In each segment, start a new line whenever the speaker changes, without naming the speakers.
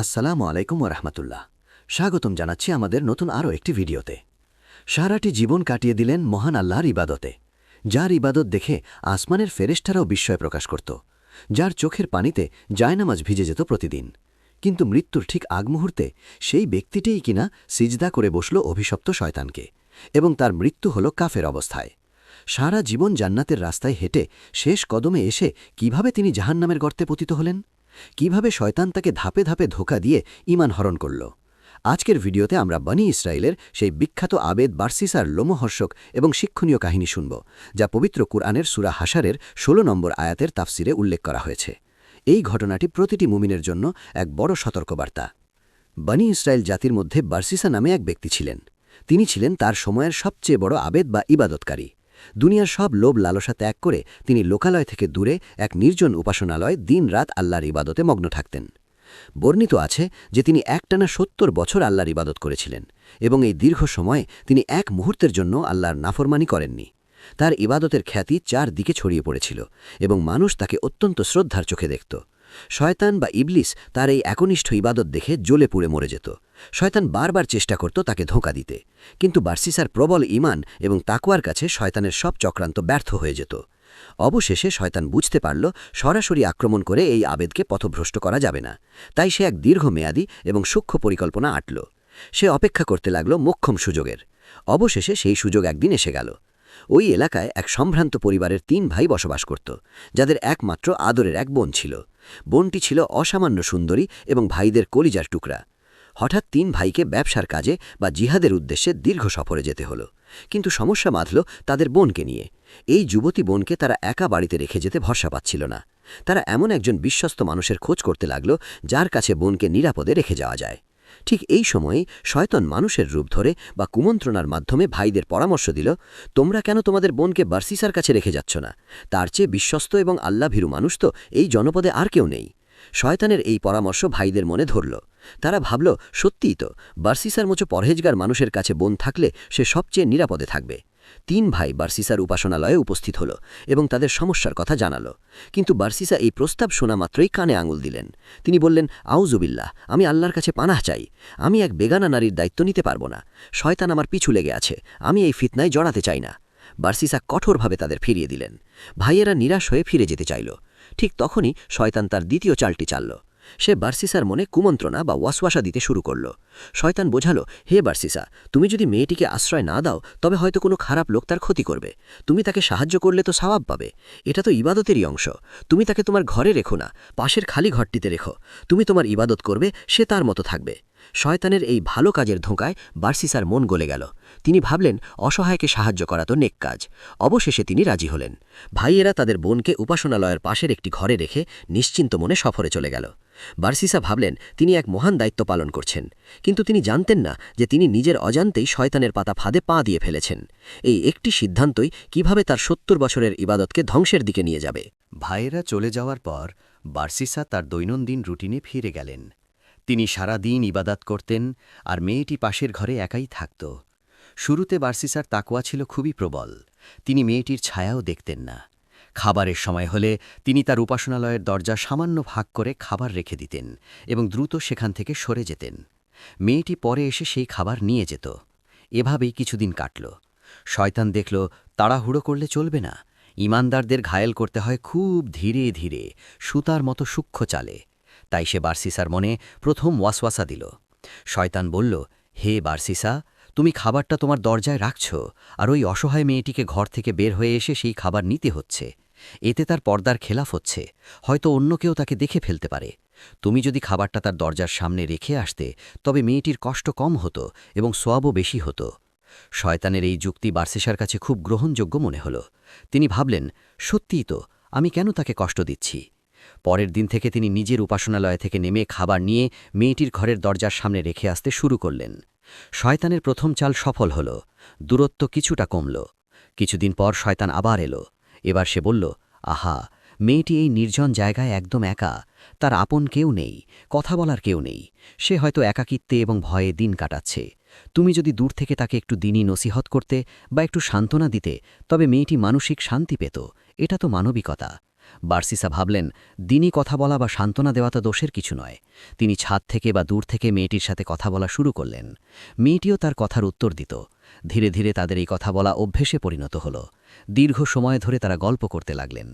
আসসালামু আলাইকুম রহমতুল্লাহ স্বাগতম জানাচ্ছি আমাদের নতুন আরও একটি ভিডিওতে। সারাটি জীবন কাটিয়ে দিলেন মহান আল্লাহর ইবাদতে, যার ইবাদত দেখে আসমানের ফেরেশতারাও বিস্ময় প্রকাশ করত, যার চোখের পানিতে জায়নামাজ ভিজে যেত প্রতিদিন। কিন্তু মৃত্যুর ঠিক আগ মুহূর্তে সেই ব্যক্তিটিই কিনা সিজদা করে বসল অভিশপ্ত শয়তানকে, এবং তার মৃত্যু হল কাফের অবস্থায়। সারা জীবন জান্নাতের রাস্তায় হেঁটে শেষ কদমে এসে কীভাবে তিনি জাহান্নামের গর্তে পতিত হলেন? কীভাবে শয়তান তাকে ধাপে ধাপে ধোকা দিয়ে ইমান হরণ করল। আজকের ভিডিওতে আমরা বনি ইসরায়েলের সেই বিখ্যাত আবেদ বার্সিসার লোমহর্ষক এবং শিক্ষণীয় কাহিনী শুনব, যা পবিত্র কুরআনের সুরা হাসারের ১৬ নম্বর আয়াতের তাফসিরে উল্লেখ করা হয়েছে। এই ঘটনাটি প্রতিটি মুমিনের জন্য এক বড় সতর্কবার্তা। বনি ইসরায়েল জাতির মধ্যে বার্সিসা নামে এক ব্যক্তি ছিলেন। তিনি ছিলেন তার সময়ের সবচেয়ে বড় আবেদ বা ইবাদতকারী। দুনিয়ার সব লোভ লালসা ত্যাগ করে তিনি লোকালয় থেকে দূরে এক নির্জন উপাসনালয় দিন রাত আল্লাহর ইবাদতে মগ্ন থাকতেন। বর্ণিত আছে যে তিনি একটানা সত্তর বছর আল্লাহর ইবাদত করেছিলেন এবং এই দীর্ঘ সময়ে তিনি এক মুহূর্তের জন্য আল্লাহর নাফরমানি করেননি। তার ইবাদতের খ্যাতি চার দিকে ছড়িয়ে পড়েছিল এবং মানুষ তাকে অত্যন্ত শ্রদ্ধার চোখে দেখত। শয়তান বা ইবলিস তার এই একনিষ্ঠ ইবাদত দেখে জ্বলে পুড়ে মরে যেত। শয়তান বারবার চেষ্টা করত তাকে ধোঁকা দিতে। কিন্তু বার্সিসার প্রবল ইমান এবং তাকুয়ার কাছে শয়তানের সব চক্রান্ত ব্যর্থ হয়ে যেত। অবশেষে শয়তান বুঝতে পারল, সরাসরি আক্রমণ করে এই আবেদকে পথভ্রষ্ট করা যাবে না। তাই সে এক দীর্ঘমেয়াদী এবং সূক্ষ্ম পরিকল্পনা আটল। সে অপেক্ষা করতে লাগল মোক্ষম সুযোগের। অবশেষে সেই সুযোগ একদিন এসে গেল। ওই এলাকায় এক সম্ভ্রান্ত পরিবারের তিন ভাই বসবাস করত, যাদের একমাত্র আদরের এক বোন ছিল। বোনটি ছিল অসামান্য সুন্দরী এবং ভাইদের কলিজার টুকরা। হঠাৎ তিন ভাইকে ব্যবসার কাজে বা জিহাদের উদ্দেশ্যে দীর্ঘ সফরে যেতে হলো। কিন্তু সমস্যা বাঁধল তাদের বোনকে নিয়ে। এই যুবতী বোনকে তারা একা বাড়িতে রেখে যেতে ভরসা পাচ্ছিল না। তারা এমন একজন বিশ্বস্ত মানুষের খোঁজ করতে লাগল, যার কাছে বোনকে নিরাপদে রেখে যাওয়া যায়। ঠিক এই সময়েই শয়তন মানুষের রূপ ধরে বা কুমন্ত্রণার মাধ্যমে ভাইদের পরামর্শ দিল, তোমরা কেন তোমাদের বোনকে বার্সিসার কাছে রেখে যাচ্ছ না? তার চেয়ে বিশ্বস্ত এবং আল্লাভীরু মানুষ তো এই জনপদে আর কেউ নেই। শয়তানের এই পরামর্শ ভাইদের মনে ধরল। তারা ভাবল, সত্যিই তো, বার্সিসার মতো পরহেজগার মানুষের কাছে বোন থাকলে সে সবচেয়ে নিরাপদে থাকবে। তিন ভাই বার্সিসার উপাসনালয়ে উপস্থিত হল এবং তাদের সমস্যার কথা জানাল। কিন্তু বার্সিসা এই প্রস্তাব শোনা মাত্রই কানে আঙুল দিলেন। তিনি বললেন আউজুবিল্লাহ আমি আল্লাহর কাছে পানাহ চাই। আমি এক বেগানা নারীর দায়িত্ব নিতে পারব না। শয়তান আমার পিছু লেগে আছে। আমি এই ফিতনায় জড়াতে চাই না। বার্সিসা কঠোরভাবে তাদের ফিরিয়ে দিলেন। ভাইয়েরা নিরাশ হয়ে ফিরে যেতে চাইল। ঠিক তখনই শয়তান তার দ্বিতীয় চালটি চালল। সে বার্সিসার মনে কুমন্ত্রণা বা ওয়াসওয়াসা দিতে শুরু করল। শয়তান বোঝালো, হে বার্সিসা, তুমি যদি মেয়েটিকে আশ্রয় না দাও, তবে হয়তো কোনো খারাপ লোক তার ক্ষতি করবে। তুমি তাকে সাহায্য করলে তো স্বভাব পাবে। এটা তো ইবাদতেরই অংশ। তুমি তাকে তোমার ঘরে রেখো না, পাশের খালি ঘরটিতে রেখো। তুমি তোমার ইবাদত করবে, সে তার মতো থাকবে। শয়তানের এই ভালো কাজের ধোঁকায় বার্সিসার মন গলে গেল। তিনি ভাবলেন, অসহায়কে সাহায্য করা তো নেক কাজ। অবশেষে তিনি রাজি হলেন। ভাইয়েরা তাদের বোনকে উপাসনালয়ের পাশের একটি ঘরে রেখে নিশ্চিন্ত মনে সফরে চলে গেল। বার্সিসা ভাবলেন, তিনি এক মহান দায়িত্ব পালন করছেন। কিন্তু তিনি জানতেন না যে তিনি নিজের অজান্তেই শয়তানের পাতা ফাঁদে পা দিয়ে ফেলেছেন। এই একটি সিদ্ধান্তই কীভাবে তার সত্তর বছরের ইবাদতকে ধ্বংসের দিকে নিয়ে যাবে।
ভাইয়েরা চলে যাওয়ার পর বার্সিসা তার দৈনন্দিন রুটিনে ফিরে গেলেন। তিনি সারা দিন ইবাদাত করতেন আর মেয়েটি পাশের ঘরে একাই থাকত। শুরুতে বার্সিসার তাকোয়া ছিল খুবই প্রবল। তিনি মেয়েটির ছায়াও দেখতেন না। খাবারের সময় হলে তিনি তার উপাসনালয়ের দরজা সামান্য ভাগ করে খাবার রেখে দিতেন এবং দ্রুত সেখান থেকে সরে যেতেন। মেয়েটি পরে এসে সেই খাবার নিয়ে যেত। এভাবেই কিছুদিন কাটল। শয়তান দেখল, তাড়াহুড়ো করলে চলবে না। ইমানদারদের ঘায়েল করতে হয় খুব ধীরে ধীরে। সুতার মতো সূক্ষ্ম চালে। তাই সে বার্সিসার মনে প্রথম ওয়াসওয়াসা দিল। শয়তান বলল, হে বার্সিসা, তুমি খাবারটা তোমার দরজায় রাখছ, আর ওই অসহায় মেয়েটিকে ঘর থেকে বের হয়ে এসে সেই খাবার নিতে হচ্ছে। এতে তার পর্দার খেলাফ হচ্ছে, হয়তো অন্য কেউ তাকে দেখে ফেলতে পারে। তুমি যদি খাবারটা তার দরজার সামনে রেখে আসতে, তবে মেয়েটির কষ্ট কম হতো এবং সোয়াবও বেশি হতো। শয়তানের এই যুক্তি বার্সিসার কাছে খুব গ্রহণযোগ্য মনে হল। তিনি ভাবলেন, সত্যিই তো, আমি কেন তাকে কষ্ট দিচ্ছি? পরের দিন থেকে তিনি নিজের উপাসনালয় থেকে নেমে খাবার নিয়ে মেয়েটির ঘরের দরজার সামনে রেখে আসতে শুরু করলেন। শয়তানের প্রথম চাল সফল হল, দূরত্ব কিছুটা কমল। কিছুদিন পর শয়তান আবার এলো। এবার সে বলল, আহা, মেয়েটি এই নির্জন জায়গায় একদম একা। তার আপন কেউ নেই, কথা বলার কেউ নেই। সে হয়তো একাকিত্বে এবং ভয়ে দিন কাটাচ্ছে। তুমি যদি দূর থেকে তাকে একটু দিনই নসিহত করতে বা একটু সান্ত্বনা দিতে, তবে মেয়েটি মানসিক শান্তি পেত। এটা তো মানবিকতা। বার্সিসা ভাবলেন, দিনই কথা বলা বা সান্ত্বনা দেওয়া তো দোষের কিছু নয়। তিনি ছাদ থেকে বা দূর থেকে মেয়েটির সাথে কথা বলা শুরু করলেন। মেয়েটিও তার কথার উত্তর দিত। ধীরে ধীরে তাদের এই কথা বলা অভ্যেসে পরিণত হল। দীর্ঘ সময় ধরে তারা গল্প করতে লাগলেন।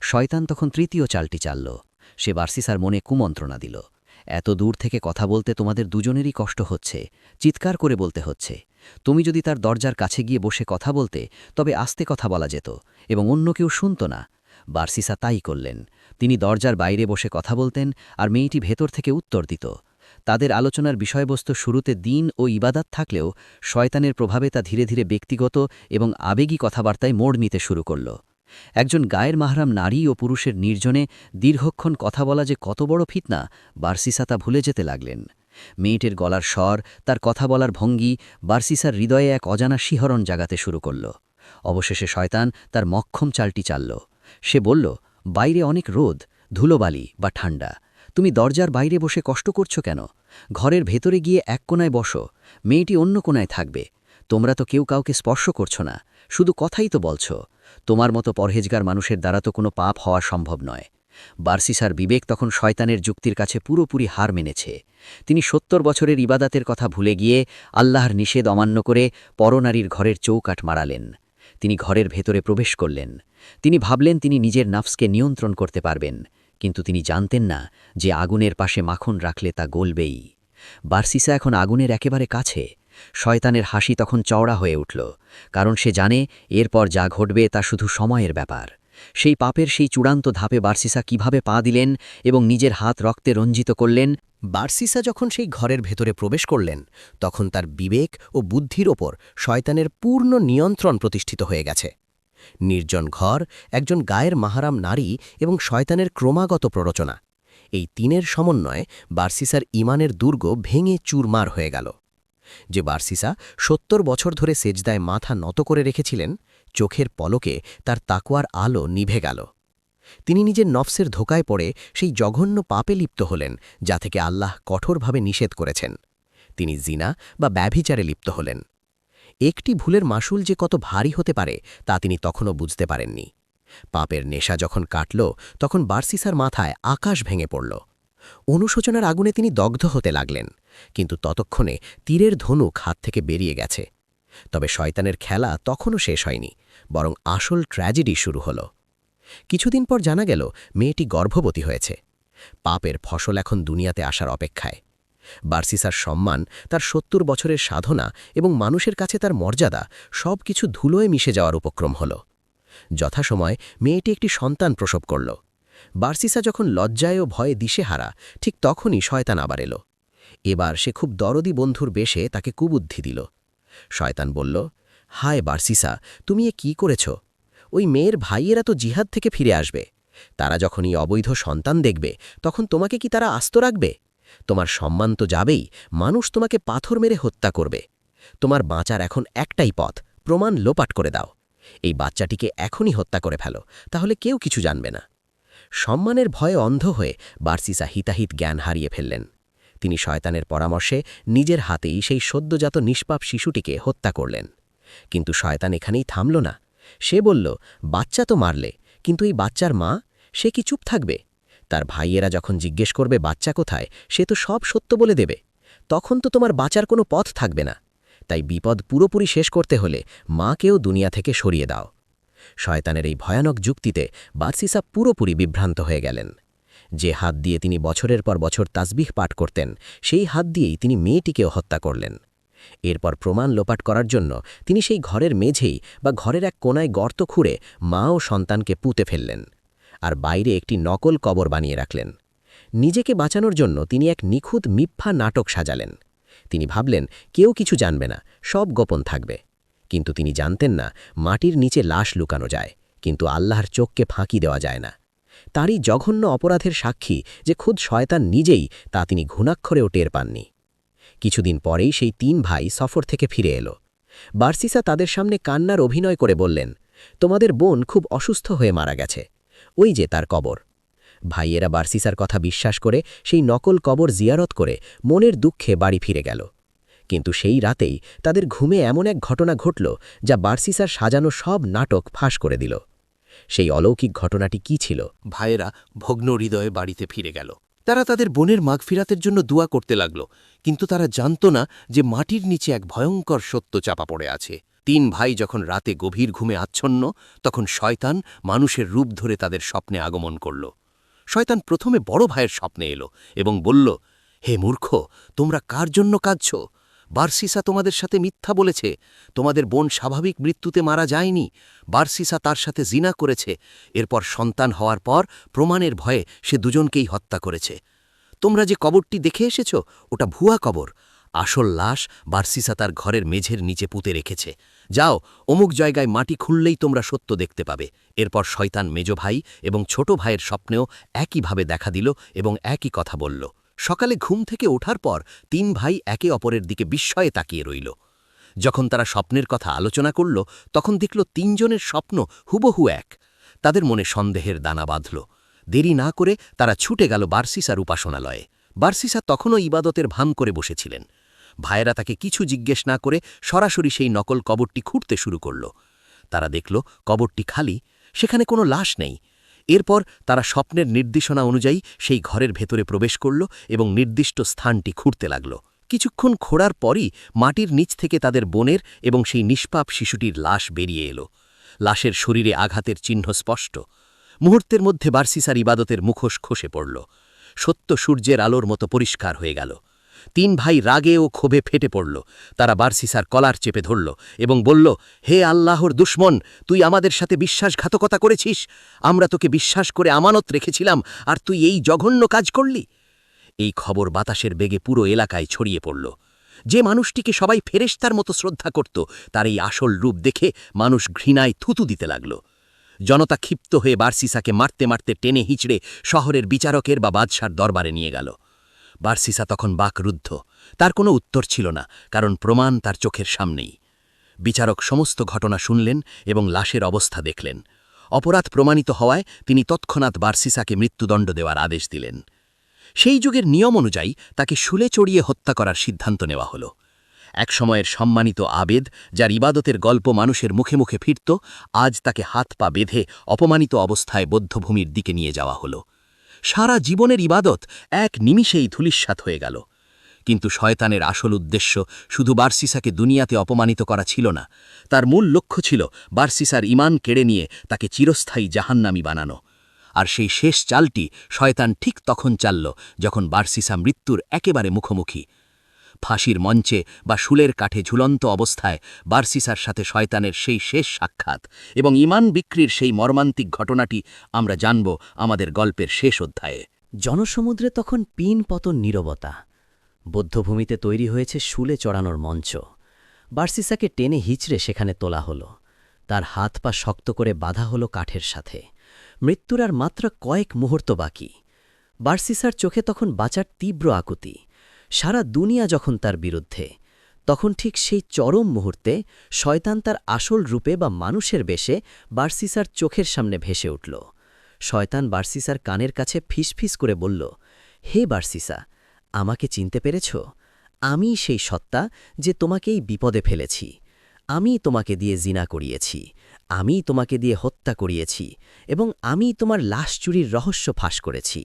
শয়তান তখন তৃতীয় চালটি চালল। সে বার্সিসার মনে কুমন্ত্রণা দিল। এত দূর থেকে কথা বলতে তোমাদের দুজনেরই কষ্ট হচ্ছে। চিৎকার করে বলতে হচ্ছে। তুমি যদি তার দরজার কাছে গিয়ে বসে কথা বলতে, তবে আস্তে কথা বলা যেত এবং অন্য কেউ শুনত না। বার্সিসা তাই করলেন। তিনি দরজার বাইরে বসে কথা বলতেন আর মেয়েটি ভেতর থেকে উত্তর দিত। তাদের আলোচনার বিষয়বস্তু শুরুতে দিন ও ইবাদাত থাকলেও শয়তানের প্রভাবে তা ধীরে ধীরে ব্যক্তিগত এবং আবেগী কথাবার্তায় মোড় নিতে শুরু করল। একজন গায়ের মাহরাম নারী ও পুরুষের নির্জনে দীর্ঘক্ষণ কথা বলা যে কত বড় ফিতনা, বার্সিসা তা ভুলে যেতে লাগলেন। মেয়েটের গলার স্বর, তার কথা বলার ভঙ্গি বার্সিসার হৃদয়ে এক অজানা শিহরণ জাগাতে শুরু করল। অবশেষে শয়তান তার মক্ষম চালটি চালল। সে বলল, বাইরে অনেক রোদ, ধুলোবালি বা ঠান্ডা তুমি দরজার বাইরে বসে কষ্ট করছ কেন? ঘরের ভেতরে গিয়ে এক কোনায় বসো, মেয়েটি অন্য কোনায় থাকবে। তোমরা তো কেউ কাউকে স্পর্শ করছ না, শুধু কথাই তো বলছো। তোমার মতো পরহেজগার মানুষের দ্বারা তো কোনো পাপ হওয়া সম্ভব নয়। বার্সিসার বিবেক তখন শয়তানের যুক্তির কাছে পুরোপুরি হার মেনেছে। তিনি সত্তর বছরের ইবাদাতের কথা ভুলে গিয়ে আল্লাহর নিষেধ অমান্য করে পরনারীর ঘরের চৌকাঠ মারালেন তিনি ঘরের ভেতরে প্রবেশ করলেন। তিনি ভাবলেন তিনি নিজের নাফসকে নিয়ন্ত্রণ করতে পারবেন, কিন্তু তিনি জানতেন না যে আগুনের পাশে মাখন রাখলে তা গলবেই। বার্সিসা এখন আগুনের একেবারে কাছে। শয়তানের হাসি তখন চওড়া হয়ে উঠল, কারণ সে জানে এরপর যা ঘটবে তা শুধু সময়ের ব্যাপার। সেই পাপের সেই চূড়ান্ত ধাপে বার্সিসা কীভাবে পা দিলেন এবং নিজের হাত রক্তে রঞ্জিত করলেন,
বার্সিসা যখন সেই ঘরের ভেতরে প্রবেশ করলেন, তখন তার বিবেক ও বুদ্ধির ওপর শয়তানের পূর্ণ নিয়ন্ত্রণ প্রতিষ্ঠিত হয়ে গেছে। নির্জন ঘর, একজন গায়ের মাহারাম নারী এবং শয়তানের ক্রমাগত প্ররোচনা। এই তিনের সমন্বয়ে বার্সিসার ইমানের দুর্গ ভেঙে চুরমার হয়ে গেল। যে বার্সিসা সত্তর বছর ধরে সেজদায় মাথা নত করে রেখেছিলেন চোখের পলকে তার তাকুয়ার আলো নিভে গেল। তিনি নিজের নফসের ধোকায় পড়ে সেই জঘন্য পাপে লিপ্ত হলেন, যা থেকে আল্লাহ কঠোরভাবে নিষেধ করেছেন। তিনি জিনা বা ব্যভিচারে লিপ্ত হলেন। একটি ভুলের মাসুল যে কত ভারী হতে পারে, তা তিনি তখনও বুঝতে পারেননি। পাপের নেশা যখন কাটল, তখন বার্সিসার মাথায় আকাশ ভেঙে পড়ল। অনুশোচনার আগুনে তিনি দগ্ধ হতে লাগলেন, কিন্তু ততক্ষণে তীরের ধনুক হাত থেকে বেরিয়ে গেছে। তবে শয়তানের খেলা তখনও শেষ হয়নি, বরং আসল ট্র্যাজেডি শুরু হল। কিছুদিন পর জানা গেল, মেয়েটি গর্ভবতী হয়েছে। পাপের ফসল এখন দুনিয়াতে আসার অপেক্ষায়। বার্সিসার সম্মান, তার সত্তর বছরের সাধনা এবং মানুষের কাছে তার মর্যাদা সব কিছু ধুলোয় মিশে যাওয়ার উপক্রম হল। যথাসময় মেয়েটি একটি সন্তান প্রসব করল। বার্সিসা যখন লজ্জায় ও ভয়ে দিশেহারা, ঠিক তখনই শয়তান আবার এলো। এবার সে খুব দরদি বন্ধুর বেশে তাকে কুবুদ্ধি দিল। শয়তান বলল, হায় বার্সিসা, তুমি এ কি করেছ? ওই মেয়ের ভাইয়েরা তো জিহাদ থেকে ফিরে আসবে। তারা যখন এই অবৈধ সন্তান দেখবে, তখন তোমাকে কি তারা আস্ত রাখবে? তোমার সম্মান তো যাবেই, মানুষ তোমাকে পাথর মেরে হত্যা করবে। তোমার বাঁচার এখন একটাই পথ, প্রমাণ লোপাট করে দাও। এই বাচ্চাটিকে এখনই হত্যা করে ফেলো, তাহলে কেউ কিছু জানবে না। সম্মানের ভয়ে অন্ধ হয়ে বার্সিসা হিতাহিত জ্ঞান হারিয়ে ফেললেন। তিনি শয়তানের পরামর্শে নিজের হাতেই সেই সদ্যজাত নিষ্পাপ শিশুটিকে হত্যা করলেন। কিন্তু শয়তান এখানেই থামল না। সে বলল, বাচ্চা তো মারলে, কিন্তু এই বাচ্চার মা, সে কি চুপ থাকবে? তার ভাইয়েরা যখন জিজ্ঞেস করবে, বাচ্চা কোথায়? সে তো সব সত্য বলে দেবে। তখন তো তোমার বাঁচার কোনো পথ থাকবে না। তাই বিপদ পুরোপুরি শেষ করতে হলে মাকেও দুনিয়া থেকে সরিয়ে দাও। শয়তানের এই ভয়ানক যুক্তিতে বার্সিসা পুরোপুরি বিভ্রান্ত হয়ে গেলেন। যে হাত দিয়ে তিনি বছরের পর বছর তাসবিহ পাঠ করতেন, সেই হাত দিয়েই তিনি মেয়েটিকেও হত্যা করলেন। এরপর প্রমাণ লোপাট করার জন্য তিনি সেই ঘরের মেঝেই বা ঘরের এক কোনায় গর্ত খুঁড়ে মা ও সন্তানকে পুঁতে ফেললেন আর বাইরে একটি নকল কবর বানিয়ে রাখলেন। নিজেকে বাঁচানোর জন্য তিনি এক নিখুঁত মিথ্যা নাটক সাজালেন। তিনি ভাবলেন, কেউ কিছু জানবে না, সব গোপন থাকবে। কিন্তু তিনি জানতেন না, মাটির নিচে লাশ লুকানো যায়, কিন্তু আল্লাহর চোখকে ফাঁকি দেওয়া যায় না। তারই জঘন্য অপরাধের সাক্ষী যে খুদ শয়তান নিজেই তা তিনি ঘুণাক্ষরেও টের পাননি। কিছুদিন পরেই সেই তিন ভাই সফর থেকে ফিরে এলো। বার্সিসা তাদের সামনে কান্নার অভিনয় করে বললেন, তোমাদের বোন খুব অসুস্থ হয়ে মারা গেছে। ওই যে তার কবর। ভাইয়েরা বার্সিসার কথা বিশ্বাস করে সেই নকল কবর জিয়ারত করে মনের দুঃখে বাড়ি ফিরে গেল। কিন্তু সেই রাতেই তাদের ঘুমে এমন এক ঘটনা ঘটল যা বার্সিসার সাজানো সব নাটক ফাঁস করে দিল।
সেই অলৌকিক ঘটনাটি কি ছিল?
ভাইয়েরা ভগ্ন হৃদয়ে বাড়িতে ফিরে গেল। তারা তাদের বোনের মাগফিরাতের জন্য দোয়া করতে লাগল, কিন্তু তারা জানত না যে মাটির নিচে এক ভয়ঙ্কর সত্য চাপা পড়ে আছে। তিন ভাই যখন রাতে গভীর ঘুমে আচ্ছন্ন, তখন শয়তান মানুষের রূপ ধরে তাদের স্বপ্নে আগমন করল। শয়তান প্রথমে বড় ভাইয়ের স্বপ্নে এলো এবং বলল, হে মূর্খ, তোমরা কার জন্য কাঁদছ? বার্সিসা তোমাদের সাথে মিথ্যা বলেছে, তোমাদের বোন স্বাভাবিক মৃত্যুতে মারা যায়নি, বার্সিসা তার সাথে জিনা করেছে, এরপর সন্তান হওয়ার পর প্রমাণের ভয়ে সে দুজনকেই হত্যা করেছে। তোমরা যে কবরটি দেখে এসেছ, ওটা ভুয়া কবর। আসল লাশ বার্সিসা তার ঘরের মেঝের নিচে পুঁতে রেখেছে। যাও, অমুক জায়গায় মাটি খুললেই তোমরা সত্য দেখতে পাবে। এরপর শয়তান মেজ ভাই এবং ছোট ভাইয়ের স্বপ্নেও একইভাবে দেখা দিল এবং একই কথা বলল। সকালে ঘুম থেকে ওঠার পর তিন ভাই একে অপরের দিকে বিস্ময়ে তাকিয়ে রইল। যখন তারা স্বপ্নের কথা আলোচনা করল, তখন দেখল তিনজনের স্বপ্ন হুবহু এক। তাদের মনে সন্দেহের দানা বাঁধল। দেরি না করে তারা ছুটে গেল বার্সিসার উপাসনালয়ে। বার্সিসা তখনও ইবাদতের ভান করে বসেছিলেন। ভাইয়েরা তাকে কিছু জিজ্ঞেস না করে সরাসরি সেই নকল কবরটি খুঁড়তে শুরু করল। তারা দেখল কবরটি খালি, সেখানে কোনো লাশ নেই। এরপর তারা স্বপ্নের নির্দেশনা অনুযায়ী সেই ঘরের ভেতরে প্রবেশ করল এবং নির্দিষ্ট স্থানটি খুঁড়তে লাগল। কিছুক্ষণ খোঁড়ার পরই মাটির নিচ থেকে তাদের বোনের এবং সেই নিষ্পাপ শিশুটির লাশ বেরিয়ে এলো। লাশের শরীরে আঘাতের চিহ্ন স্পষ্ট। মুহূর্তের মধ্যে বার্সিসার ইবাদতের মুখোশ খসে পড়ল। সত্য সূর্যের আলোর মতো পরিষ্কার হয়ে গেল। তিন ভাই রাগে ও ক্ষোভে ফেটে পড়ল। তারা বার্সিসার কলার চেপে ধরল এবং বলল, হে আল্লাহর দুশ্মন, তুই আমাদের সাথে বিশ্বাসঘাতকতা করেছিস? আমরা তোকে বিশ্বাস করে আমানত রেখেছিলাম, আর তুই এই জঘন্য কাজ করলি? এই খবর বাতাসের বেগে পুরো এলাকায় ছড়িয়ে পড়ল। যে মানুষটিকে সবাই ফেরেশতার মতো শ্রদ্ধা করত, তার এই আসল রূপ দেখে মানুষ ঘৃণায় থুতু দিতে লাগল। জনতা ক্ষিপ্ত হয়ে বার্সিসাকে মারতে মারতে টেনে হিঁচড়ে শহরের বিচারকের বা বাদশার দরবারে নিয়ে গেল। বার্সিসা তখন বাকরুদ্ধ তার কোনো উত্তর ছিল না, কারণ প্রমাণ তার চোখের সামনেই। বিচারক সমস্ত ঘটনা শুনলেন এবং লাশের অবস্থা দেখলেন। অপরাধ প্রমাণিত হওয়ায় তিনি তৎক্ষণাৎ বার্সিসাকে মৃত্যুদণ্ড দেওয়ার আদেশ দিলেন। সেই যুগের নিয়ম অনুযায়ী তাকে শুলে চড়িয়ে হত্যা করার সিদ্ধান্ত নেওয়া হল। এক সময়ের সম্মানিত আবেদ, যার ইবাদতের গল্প মানুষের মুখে মুখে ফিরত, আজ তাকে হাত পা বেঁধে অপমানিত অবস্থায় বদ্ধভূমির দিকে নিয়ে যাওয়া হল। সারা জীবনের ইবাদত এক নিমিষেই ধুলিস্বাত হয়ে গেল। কিন্তু শয়তানের আসল উদ্দেশ্য শুধু বার্সিসাকে দুনিয়াতে অপমানিত করা ছিল না। তার মূল লক্ষ্য ছিল বার্সিসার ইমান কেড়ে নিয়ে তাকে চিরস্থায়ী জাহান্নামি বানানো। আর সেই শেষ চালটি শয়তান ঠিক তখন চালল যখন বার্সিসা মৃত্যুর একেবারে মুখোমুখি। ফাঁসির মঞ্চে বা শুলের কাঠে ঝুলন্ত অবস্থায় বার্সিসার সাথে শয়তানের সেই শেষ সাক্ষাৎ এবং ইমান বিক্রির সেই মর্মান্তিক ঘটনাটি আমরা জানব আমাদের গল্পের শেষ অধ্যায়ে।
জনসমুদ্রে তখন পিন পতন নীরবতা। বদ্ধভূমিতে তৈরি হয়েছে শুলে চড়ানোর মঞ্চ। বার্সিসাকে টেনে হিচড়ে সেখানে তোলা হলো। তার হাত পা শক্ত করে বাঁধা হলো কাঠের সাথে। মৃত্যুর আর মাত্র কয়েক মুহূর্ত বাকি। বার্সিসার চোখে তখন বাঁচার তীব্র আকুতি। সারা দুনিয়া যখন তার বিরুদ্ধে, তখন ঠিক সেই চরম মুহূর্তে শয়তান তার আসল রূপে বা মানুষের বেশে বার্সিসার চোখের সামনে ভেসে উঠল। শয়তান বার্সিসার কানের কাছে ফিসফিস করে বলল, হে বার্সিসা, আমাকে চিনতে পেরেছ? আমি সেই সত্তা যে তোমাকেই বিপদে ফেলেছি। আমি তোমাকে দিয়ে জিনা করিয়েছি আমি তোমাকে দিয়ে হত্যা করিয়েছি এবং আমি তোমার লাশ চুরির রহস্য ফাঁস করেছি।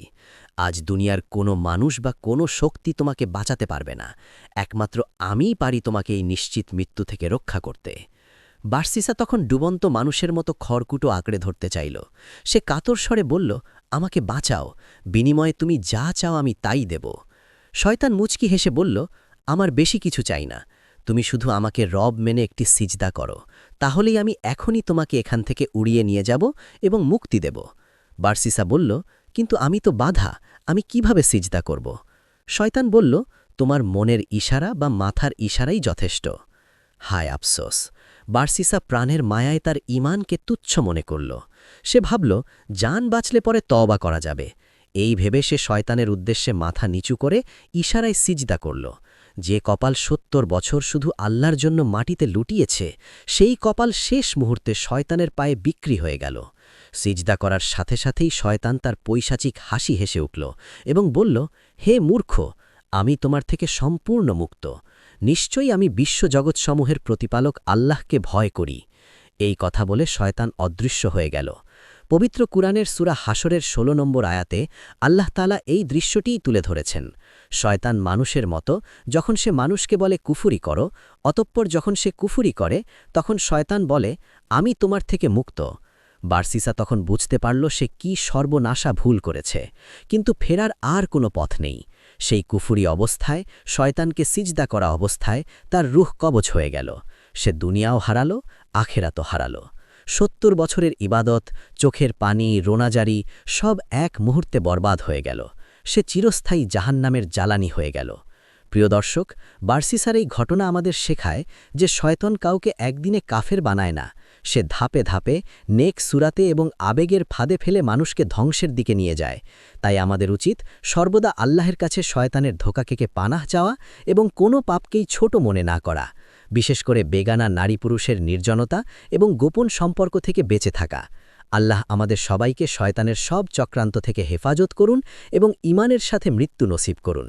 আজ দুনিয়ার কোনো মানুষ বা কোনো শক্তি তোমাকে বাঁচাতে পারবে না। একমাত্র আমিই পারি তোমাকে এই নিশ্চিত মৃত্যু থেকে রক্ষা করতে। বার্সিসা তখন ডুবন্ত মানুষের মতো খড়কুটো আঁকড়ে ধরতে চাইল। সে কাতর স্বরে বলল, আমাকে বাঁচাও। বিনিময়ে তুমি যা চাও আমি তাই দেব। শয়তান মুচকি হেসে বলল, আমার বেশি কিছু চাই না। তুমি শুধু আমাকে রব মেনে একটি সিজদা করো। তাহলেই আমি এখনই তোমাকে এখান থেকে উড়িয়ে নিয়ে যাব এবং মুক্তি দেব। বার্সিসা বলল কিন্তু আমি তো বাধা, আমি কীভাবে সিজদা করব? শয়তান বলল, তোমার মনের ইশারা বা মাথার ইশারাই যথেষ্ট। হায় আফসোস, বার্সিসা প্রাণের মায়ায় তার ইমানকে তুচ্ছ মনে করল। সে ভাবল, যান বাঁচলে পরে তওবা করা যাবে। এই ভেবে সে শয়তানের উদ্দেশ্যে মাথা নিচু করে ইশারায় সিজদা করল। যে কপাল সত্তর বছর শুধু আল্লাহর জন্য মাটিতে লুটিয়েছে, সেই কপাল শেষ মুহূর্তে শয়তানের পায়ে বিক্রি হয়ে গেল। সিজদা করার সাথে সাথেই শয়তান তার পৈশাচিক হাসি হেসে উঠল এবং বলল, হে মূর্খ, আমি তোমার থেকে সম্পূর্ণ মুক্ত। নিশ্চয়ই আমি বিশ্বজগৎসমূহের প্রতিপালক আল্লাহকে ভয় করি। এই কথা বলে শয়তান অদৃশ্য হয়ে গেল।
পবিত্র কুরআনের সুরা হাসরের ১৬ নম্বর আয়াতে আল্লাহ তালা এই দৃশ্যটিই তুলে ধরেছেন। শয়তান মানুষের মতো যখন সে মানুষকে বলে, কুফুরি করো, অতঃপর যখন সে কুফুরি করে, তখন শয়তান বলে, আমি তোমার থেকে মুক্ত। বার্সিসা তখন বুঝতে পারল সে কি সর্বনাশা ভুল করেছে, কিন্তু ফেরার আর কোনো পথ নেই। সেই কুফুরি অবস্থায়, শয়তানকে সিজদা করা অবস্থায় তার রুহ কবচ হয়ে গেল। সে দুনিয়াও হারালো, আখেরাতও হারালো। সত্তর বছরের ইবাদত, চোখের পানি, রোনাজারি সব এক মুহূর্তে বরবাদ হয়ে গেল। সে চিরস্থায়ী জাহান্নামের জ্বালানি হয়ে গেল। প্রিয় দর্শক, বার্সিসার এই ঘটনা আমাদের শেখায় যে শয়তন কাউকে একদিনে কাফের বানায় না সে ধাপে ধাপে নেক সুরাতে এবং আবেগের ফাঁদে ফেলে মানুষকে ধ্বংসের দিকে নিয়ে যায়। তাই আমাদের উচিত সর্বদা আল্লাহের কাছে শয়তানের ধোকাকেকে পানাহ চাওয়া এবং কোনো পাপকেই ছোট মনে না করা। বিশেষ করে বেগানা নারী পুরুষের নির্জনতা এবং গোপন সম্পর্ক থেকে বেঁচে থাকা। আল্লাহ আমাদের সবাইকে শয়তানের সব চক্রান্ত থেকে হেফাজত করুন এবং ইমানের সাথে মৃত্যু নসিব করুন।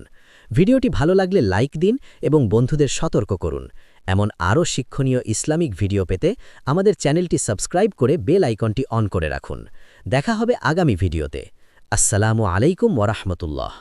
ভিডিওটি ভালো লাগলে লাইক দিন এবং বন্ধুদের সতর্ক করুন। এমন আরও শিক্ষণীয় ইসলামিক ভিডিও পেতে আমাদের চ্যানেলটি সাবস্ক্রাইব করে বেল আইকনটি অন করে রাখুন। দেখা হবে আগামী ভিডিওতে। আসসালামু আলাইকুম ওরহমতুল্লাহ